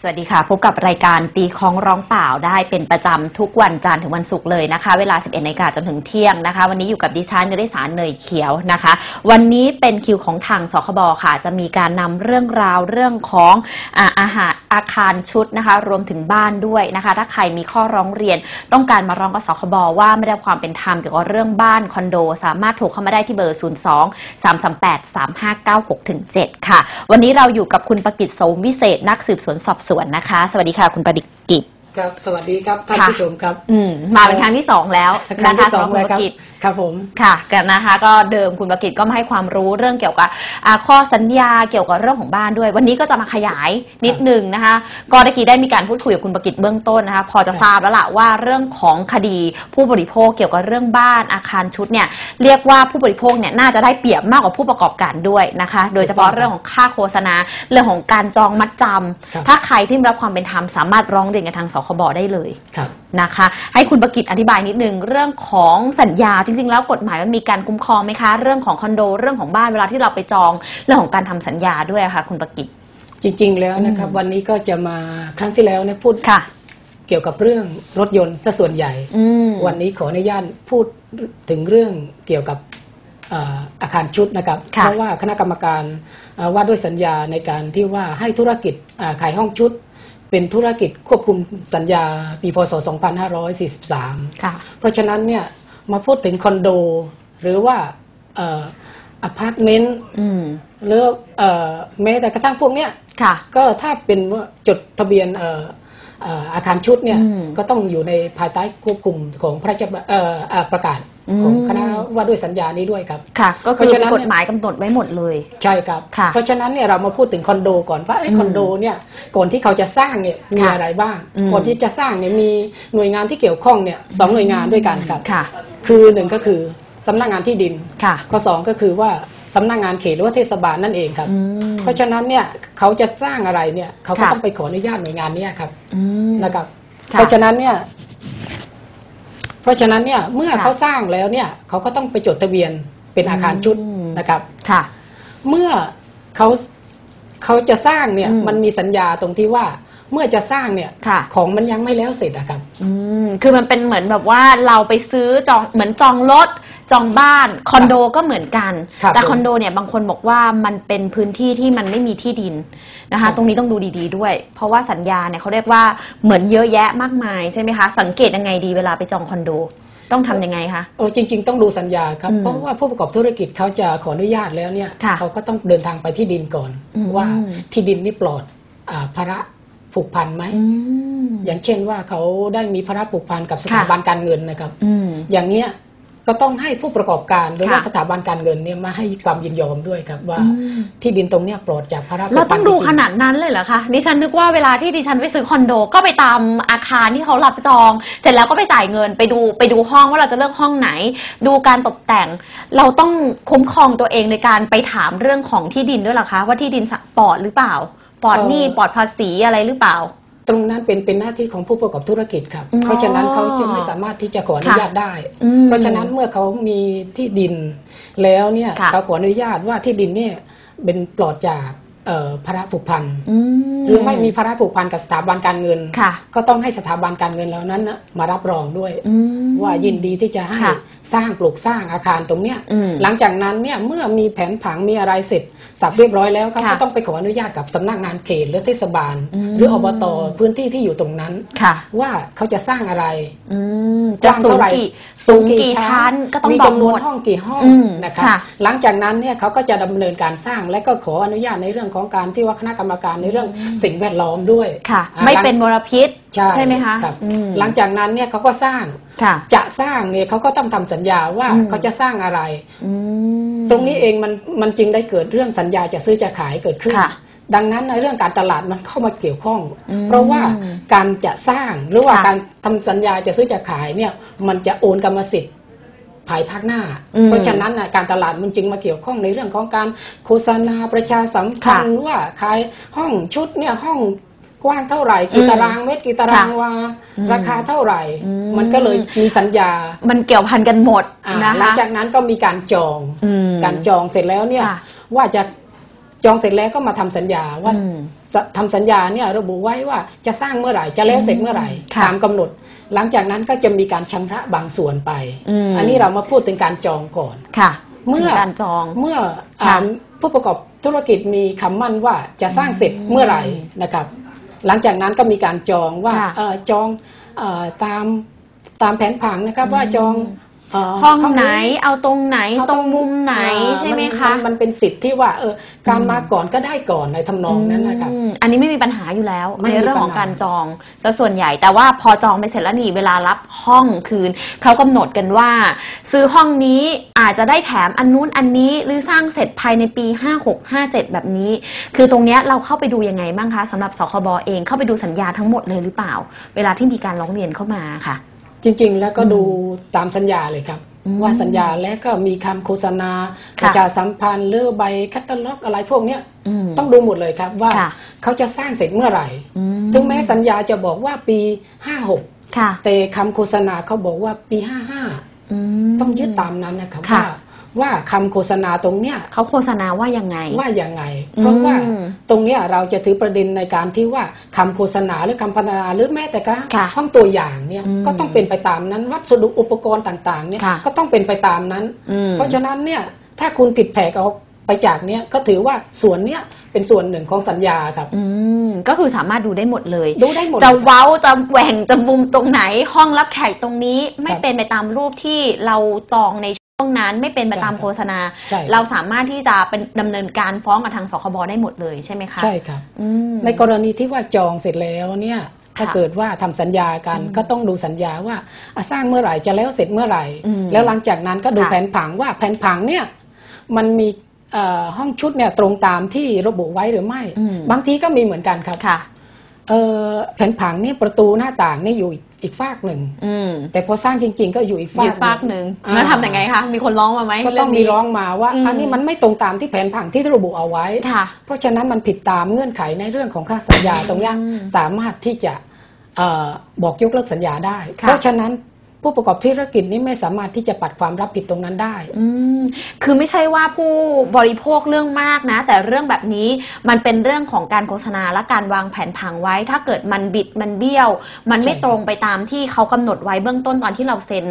สวัสดีค่ะ พบกับรายการตีคองร้องเปล่าได้เป็นประจำทุกวันจันทร์ถึงวันศุกร์เลยนะคะ เวลา 11นาฬิกาจนถึงเที่ยงนะคะ วันนี้อยู่กับดิฉันนริสารเนยเขียวนะคะ วันนี้เป็นคิวของทางสคบค่ะ จะมีการนำเรื่องราวเรื่องของอาอาหารอาคารชุดนะคะ รวมถึงบ้านด้วยนะคะ ถ้าใครมีข้อร้องเรียน ต้องการมาร้องกับสคบว่าไม่ได้ความเป็นธรรมเกี่ยวกับเรื่องบ้านคอนโด สามารถโทรเข้ามาได้ที่เบอร์ 02 338 3596ถึง7ค่ะ วันนี้เราอยู่กับคุณประกิตโสมวิเศษนักสืบสวนสอบสวนนะคะ สวัสดีค่ะคุณประดิษฐ์ ครับสวัสดีครับท่านค่ะผู้ชมครับอืมมาเป็นครั้งที่สองแล้วครั้นะงคะที่สองสำหรับเลยคุณปครับระกิตครับผมค่ะกันนะคะก็เดิมคุณประกิตก็มาให้ความรู้เรื่องเกี่ยวกับอ่าข้อสัญญาเกี่ยวกับเรื่องของบ้านด้วย วันนี้ก็จะมาขยายนิดนึงนะคะก็ตะกี้ได้มีการพูดคุยกับคุณประกิตเบื้องต้นนะคะพอจะทราบแล้วล่ะว่าเรื่องของคดีผู้บริโภคเกี่ยวกับเรื่องบ้านอาคารชุดเนี่ยเรียกว่าผู้บริโภคเนี่ยน่าจะได้เปรียบมากกว่าผู้ประกอบการด้วยนะคะ โดยเฉพาะเรื่องของค่าโฆษณาเรื่องของการจองมัดจำครับถ้าใครที่ไม่รับความเป็นธรรมสามารถร้องเรียนกับทางสคบได้เลยครับนะคะ ให้คุณประกิตอธิบายนิดนึงเรื่องของสัญญาจริง ๆ แล้วกฎหมายมันมีการคุ้มครองไหมคะ เรื่องของคอนโดเรื่องของบ้านเวลาที่เราไปจองเรื่องของการทำสัญญาด้วยอะค่ะ คุณประกิตจริง ๆ แล้วนะครับ วันนี้ก็จะมาครั้งที่แล้วเนี่ยพูดค่ะ เกี่ยวกับเรื่องรถยนต์ซะส่วนใหญ่อืมวันนี้ขออนุญาตพูดถึงเรื่องเกี่ยวกับเอ่ออาคารชุดนะครับค่ะเพราะว่าคณะกรรมการเอ่อว่าด้วยสัญญาในการที่ว่าให้ธุรกิจอ่าขายห้องชุด เป็นธุรกิจควบคุมสัญญาปีพศ 2543 ค่ะ เพราะฉะนั้นเนี่ยมาพูดถึงคอนโด หรือว่าเอ่ออพาร์ตเมนต์อืมหรือเอ่อแม้แต่กระทั่งพวกเนี้ยค่ะก็ถ้าเป็นว่าจดทะเบียนเอ่อเอ่ออาคารชุดเนี่ยอืมก็ต้องอยู่ในภายใต้ควบคุมของพระราชบัญเอ่อเอ่อประกาศอืม ของคณะว่าด้วยสัญญานี้ด้วยครับค่ะ ก็เพคือราะฉะนั้นกฎหมายกำหนดไว้หมดเลย ใช่ครับค่ะเพราะฉะนั้นเนี่ยเรามาพูดถึงคอนโดก่อนว่าไอ้อืมคอนโดเนี่ยก่อนที่เขาจะสร้างเนี่ยมีค่ะอะไรบ้างอืมก่อนที่จะสร้างเนี่ยมีหน่วยงานที่เกี่ยวข้องเนี่ยสองหน่วยงานด้วยกันครับค่ะคือหนึ่งก็คือสำนักงานที่ดินค่ะข้อสองก็คือว่าสำนักงานเขตหรือว่าเทศบาลนั่นเองครับอืมเพราะฉะนั้นเนี่ยเขาจะสร้างอะไรเนี่ยเขาก็ค่ะต้องไปขออนุญาตหน่วยงานเนี้ครับอืมนะครับค่ะเพราะฉะนั้นเนี่ยเพ ราะฉะนั้นเนี่ยเมื่อค่ะเขาสร้างแล้วเนี่ยเขาก็ต้องไปจดทะเบียนเป็นอาคารชุดอืมนะครับค่ะ เมื่อเขาเขาจะสร้างเนี่ยอืมมันมีสัญญาตรงที่ว่าเมื่อจะสร้างเนี่ยค่ะของมันยังไม่แล้วเสร็จอะครับ อืมคือมันเป็นเหมือนแบบว่าเราไปซื้อจองเหมือนจองรถ จองบ้านคอนโดก็เหมือนกัน ครับแต่ผมคอนโดเนี่ยบางคนบอกว่ามันเป็นพื้นที่ที่มันไม่มีที่ดินนะครัคะบตรงนี้ต้องดูดีๆด้วย เพราะว่าสัญญาเนี่ยเขาเรียกว่าเหมือนเยอะแยะมากมายใช่ไหมคะ สังเกตยังไงดีเวลาไปจองคอนโด ต้องทำยังไงคะโอ้จริง ๆ ต้องดูสัญญาครับ อืมเพราะว่าผู้ประกอบธุรกิจเขาจะขออนุญาตแล้วเนี่ยค่ะเขาก็ต้องเดินทางไปที่ดินก่อน อืม ว่าที่ดินนี่ปลอดอาภาระผูกพันไหม อืม อย่างเช่นว่าเขาได้มีภาระผูกพันกับสถาบันการเงินนะครับ อืม อย่างเนี้ย ก็ต้องให้ผู้ประกอบการหรือว่าค่ะสถาบันการเงินเนี่ยมาให้ความยินยอมด้วยครับว่าอืมที่ดินตรงเนี้ยปลอดจากภาระผูกพันเราต้องดูจริๆขนาดนั้นเลยเหรอคะดิฉันนึกว่าเวลาที่ดิฉันไปซื้อคอนโด ก็ไปตามอาคารที่เขารับจอง เสร็จแล้วก็ไปจ่ายเงินไปดูไปดูห้องว่าเราจะเลือกห้องไหน ดูการตกแต่ง เราต้องคุ้มครองตัวเองในการไปถามเรื่องของที่ดินด้วยเหรอคะ ว่าที่ดินปลอดหรือเปล่าปลอดหนี้ปลอดภาษีอะไรหรือเปล่า ตรงนั้นเป็นเป็นหน้าที่ของผู้ประกอบธุรกิจครับอ๋อเพราะฉะนั้นเขาจะไม่สามารถที่จะขออนุญาตได้อืมเพราะฉะนั้นเมื่อเขามีที่ดินแล้วเนี่ยค่ะเขาขออนุญาตว่าที่ดินเนี่ยเป็นปลอดจากเอ่อ ภาระผูกพันอืหรือไม่มีภาระผูกพันกับสถาบันการเงินค่ะก็ต้องให้สถาบันการเงินเหล่านั้นนะมารับรองด้วยอืมว่ายินดีที่จะให้ค่ะสร้างปลูกสร้างอาคารตรงเนี้ยอืมหลังจากนั้นเนี่ยเมื่อมีแผนผังมีอะไรเสร็จสับเรียบร้อยแล้วเขาค่ะก็ต้องไปขออนุญาตกับสำนักงานเขตหรือเทศบาลอืมหรืออบตพื้นที่ที่อยู่ตรงนั้นค่ะว่าเขาจะสร้างอะไรอืมกจะว้างสูเท่างไหร่กี่สูงกี่ชั้น ก็ต้องมีบอกจำนหมวนดห้องกี่ห้องอืมนะครับค่ะหลังจากนั้นเนี่ยเขาก็จะดำเนินการสร้างและก็ขออนุญาตในเรื่องของการที่ว่าคณะกรรมการในเรื่องสิ่งแวดล้อมด้วยค่ะอ่าไม่หลังเป็นมลพิษใช่ไหมคะรับอืมหลังจากนั้นเนี่ยเขาก็สร้างค่ะจะสร้างเนี่ยเขาก็ต้องทำสัญญาว่าอืมเขาจะสร้างอะไรอืมตรงนี้เองมันมันจึงได้เกิดเรื่องสัญญาจะซื้อจะขายเกิดขึ้นค่ะดังนั้นในเรื่องการตลาดมันเข้ามาเกี่ยวข้องอืมเพราะว่าการจะสร้างหรือว่าค่ะการทำสัญญาจะซื้อจะขายเนี่ยมันจะโอนกรรมสิทธิ์ ภายภาคหน้าอืมเพราะฉะนั้นน่ะการตลาดมันจึงมาเกี่ยวข้องในเรื่องของการโฆษณาประชาสัมพันธ์ว่าขายห้องชุดเนี่ยห้องกว้างเท่าไหร่กี่อืมตารางเมตรกี่ตารางค่ะวาอืมราคาเท่าไหร่อืมมันก็เลยมีสัญญา มันเกี่ยวพันกันหมดอ่านะหลังคะจากนั้นก็มีการจองอืมการจองเสร็จแล้วเนี่ยค่ะว่าจะจองเสร็จแล้วก็มาทำสัญญาว่าอืมสทำสัญญาเนี่ยระบุไว้ว่าจะสร้างเมื่อไหร่จะแล้วเสร็จเมื่อไหร่ค่ะตามกำหนด หลังจากนั้นก็จะมีการชำระบางส่วนไปอืมอันนี้เรามาพูดถึงการจองก่อนค่ะ เมื่อถึงการจองเมื่อค่ะอ่าผู้ประกอบธุรกิจมีคำมั่นว่าจะสร้างเสร็จเมื่อไหร่นะครับ หลังจากนั้นก็มีการจองว่าค่ะเอ่อจองเอ่อตามตามแผนผังนะครับว่าจอง เห้องไหนนี้เอาตรงไหนเอาตรงมุมไหนอ่าใช่ไหมนคะนมันเป็นสิทธิ์ที่ว่าเออการมาก่อนก็ได้ก่อนในทำนองนั้นนะครับอืมอันนี้ไม่มีปัญหาอยู่แล้ว ไม่ในมีเรื่องของปัญหา การจองซะส่วนใหญ่ แต่ว่าพอจองไปเสร็จแล้วนี่เวลารับห้องคืนเขากำหนดกันว่า ซื้อห้องนี้อาจจะได้แถมอันนู้นอันนี้หรือสร้างเสร็จภายในปี 56 57 แบบนี้ คือตรงเนี้ยเราเข้าไปดูยังไงบ้างคะสำหรับสคบเองเข้าไปดูสัญญาทั้งหมดเลยหรือเปล่า เวลาที่มีการร้องเรียนเข้ามาค่ะจ ริง ๆ แล้วก็ดูตามสัญญาเลยครับอืมว่าสัญญาแล้วก็มีคำโฆษณาค่ะประชาสัมพันธ์หรือใบแคตตาล็อกอะไรพวกเนี้ยอืมต้องดูหมดเลยครับว่าค่ะเขาจะสร้างเสร็จเมื่อไหร่อืมถึงแม้สัญญาจะบอกว่าปี 56ค่ะแต่คำโฆษณาเขาบอกว่าปี 55อืมต้องยึดตามนั้นนะครับค่ะว่า ว่าคำโฆษณาตรงเนี้ยเขาโฆษณาว่ายังไงว่าอย่างไง เพราะว่าอืมตรงเนี้ยเราจะถือประเด็นในการที่ว่าคำโฆษณาหรือคำพรรณนาหรือแม้แต่กระทั่งค่ะห้องตัวอย่างเนี่ยอืมก็ต้องเป็นไปตามนั้น วัสดุอุปกรณ์ต่างๆเนี่ยค่ะก็ต้องเป็นไปตามนั้นอืมเพราะฉะนั้นเนี่ยถ้าคุณผิดแผกออกไปจากเนี้ยก็ถือว่าส่วนเนี้ยเป็นส่วนหนึ่งของสัญญาครับอืมก็คือสามารถดูได้หมดเลย ดูได้หมดจะเลยครับเว้าจะแหว่งจะมุมตรงไหนห้องรับแขกตรงนี้ไม่ครับเป็นไปตามรูปที่เราจองใน ช่วงนั้นไม่เป็นไปตามใช่ครับโฆษณา ใช่ครับ เราสามารถที่จะเป็นดำเนินการฟ้องกับทางสคบได้หมดเลยใช่ไหมคะใช่ครับ อืม ในกรณีที่ว่าจองเสร็จแล้วเนี่ยถ้าค่ะเกิดว่าทำสัญญากันก็ต้องดูสัญญาว่าอะสร้างเมื่อไหร่จะแล้วเสร็จเมื่อไหร่ อืมแล้วหลังจากนั้นก็ดูค่ะ แผนผังว่าแผนผังเนี่ยมันมีเอ่อห้องชุดเนี่ยตรงตามที่ระบุไว้หรือไม่ อืม บางทีก็มีเหมือนกันครับ ค่ะ เอ่อแผนผังเนี่ยประตูหน้าต่างเนี่ยอยู่อีกฝากหนึ่งอืมแต่พอสร้างจริง ๆ ก็อยู่อีกอีฝากกฝากหนึ่งอ่าแล้วทำยังไงคะมีคนร้องมาไหมก็ต้องเนี้มีร้องมาว่าอืมอันนี้มันไม่ตรงตามที่แผนผังที่ระบุเอาไว้ค่ะเพราะฉะนั้นมันผิดตามเงื่อนไขในเรื่องของค่าสัญญาตรงเนี้ยอืมสามารถที่จะเออบอกยกเลิกสัญญาได้ค่ะเพราะฉะนั้น ผู้ประกอบธุรกิจนี้ไม่สามารถที่จะปัดความรับผิดตรงนั้นได้ อืมคือไม่ใช่ว่าผู้บริโภคเรื่องมากนะ แต่เรื่องแบบนี้มันเป็นเรื่องของการโฆษณาและการวางแผนผังไว้ ถ้าเกิดมันบิดมันเบี้ยว มันไม่ใช่ตรงไปตามที่เขากำหนดไว้เบื้องต้นตอนที่เราเซ็น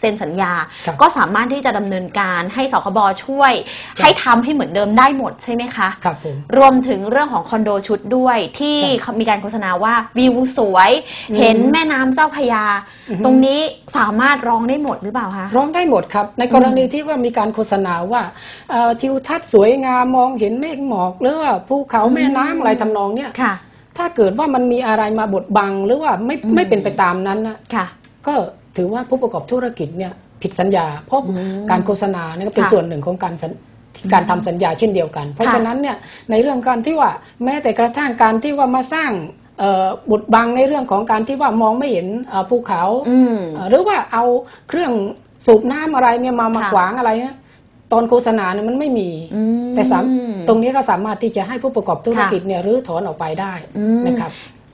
เซ็นสัญญา ครับก็สามารถที่จะดำเนินการให้สคบช่วย ใช่ ให้ทำให้เหมือนเดิมได้หมดใช่ไหมคะ ครับผม รวมถึงเรื่องของคอนโดชุดด้วยที่ใช่เขามีการโฆษณาว่าวิวสวย อืมเห็นแม่น้ำเจ้าพระยาอือฮึตรงนี้สามารถร้องได้หมดหรือเปล่าคะร้องได้หมดครับ ในกรณีที่ว่ามีการโฆษณาว่าเอ่อทิวทัศน์สวยงามมองเห็นเมฆหมอกหรือว่าภูเขาแม่น้ำอะไรทำนองเนี้ยค่ะถ้าเกิดว่ามันมีอะไรมาบดบังหรือว่าไม่อืมไม่เป็นไปตามนั้นนะค่ะก็ถือว่าผู้ประกอบธุรกิจเนี่ยผิดสัญญา เพราะอืมการโฆษณาเนี่ยก็เป็นค่ะส่วนหนึ่งของการสัญการทำสัญญาเช่นเดียวกัน เพราะค่ะฉะนั้นเนี่ยในเรื่องการที่ว่าแม้แต่กระทั่งการที่ว่ามาสร้างเอ่อ บทบังในเรื่องของการที่ว่ามองไม่เห็นเอ่อภูเขาอืมเอ่อหรือว่าเอาเครื่องสูบน้ำอะไรเนี่ยมามาค่ะขวางอะไรเนี่ยตอนโฆษณาเนี่ยมันไม่มีอืมแต่สามตรงนี้ก็สามารถที่จะให้ผู้ประกอบธุรกิจเนี่ยรื้อถอนออกไปได้อืมนะครับ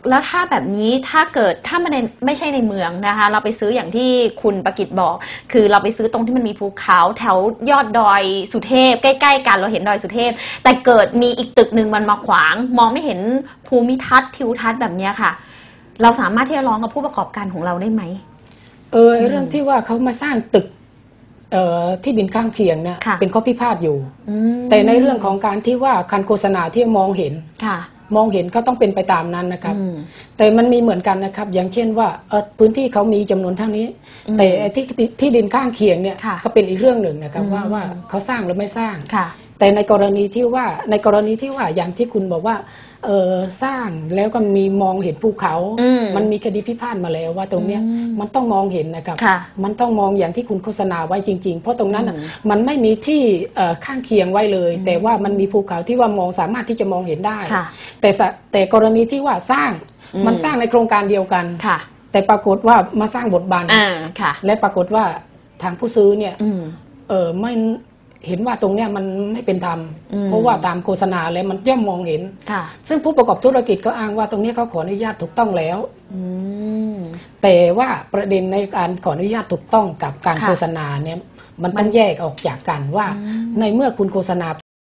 แล้วถ้าแบบนี้ถ้าเกิดถ้ามันในไม่ใช่ในเมืองนะคะ เราไปซื้ออย่างที่คุณประกิตบอก คือเราไปซื้อตรงที่มันมีภูเขาแถวยอดดอยสุเทพ ใกล้ ๆ กันเราเห็นดอยสุเทพ แต่เกิดมีอีกตึกหนึ่งมันมาขวาง มองไม่เห็นภูมิทัศน์ทิวทัศน์แบบเนี้ยค่ะ เราสามารถที่จะร้องกับผู้ประกอบการของเราได้ไหมเออไอ้เรื่องที่ว่าเขามาสร้างตึกเอ่อที่ดินข้างเคียงเนี่ยค่ะเป็นข้อพิพาทอยู่อืมแต่ในเรื่องของการที่ว่าการโฆษณาที่มองเห็นค่ะ มองเห็นก็ต้องเป็นไปตามนั้นนะครับอืมแต่มันมีเหมือนกันนะครับ อย่างเช่นว่าเอ่อพื้นที่เขามีจำนวนเท่านี้อืมแต่ไอ้ที่ที่ที่ดินข้างเคียงเนี่ยค่ะก็เป็นอีกเรื่องหนึ่งนะครับอืมว่าว่าเขาสร้างหรือไม่สร้างค่ะแต่ในกรณีที่ว่าในกรณีที่ว่าอย่างที่คุณบอกว่า เออสร้างแล้วก็มีมองเห็นภูเขา อืมมันมีคดีพิพาทมาแล้วว่าตรงเนี้ยอืมมันต้องมองเห็นนะครับ ค่ะมันต้องมองอย่างที่คุณโฆษณาไว้จริง ๆ เพราะตรงนั้นน่ะอืมมันไม่มีที่เอ่อข้างเคียงไว้เลย แต่ว่ามันมีภูเขาที่ว่ามองสามารถที่จะมองเห็นได้ ค่ะแต่สะแต่กรณีที่ว่าสร้างอืม มันสร้างในโครงการเดียวกัน ค่ะ แต่ปรากฏว่ามาสร้างบทบาทอ่า ค่ะ และปรากฏว่าทางผู้ซื้อเนี่ย อืม เออไม่ เห็นว่าตรงเนี้ยมันไม่เป็นธรรมอืมเพราะว่าตามโฆษณาแล้วมันย่อมมองเห็นค่ะซึ่งผู้ประกอบธุรกิจก็อ้างว่าตรงเนี้ยเขาขออนุญาตถูกต้องแล้วอืมแต่ว่าประเด็นในการขออนุญาตถูกต้องกับการค่ะโฆษณาเนี่ยมันต้องแยกออกจากกันว่าอืมในเมื่อคุณโฆษณา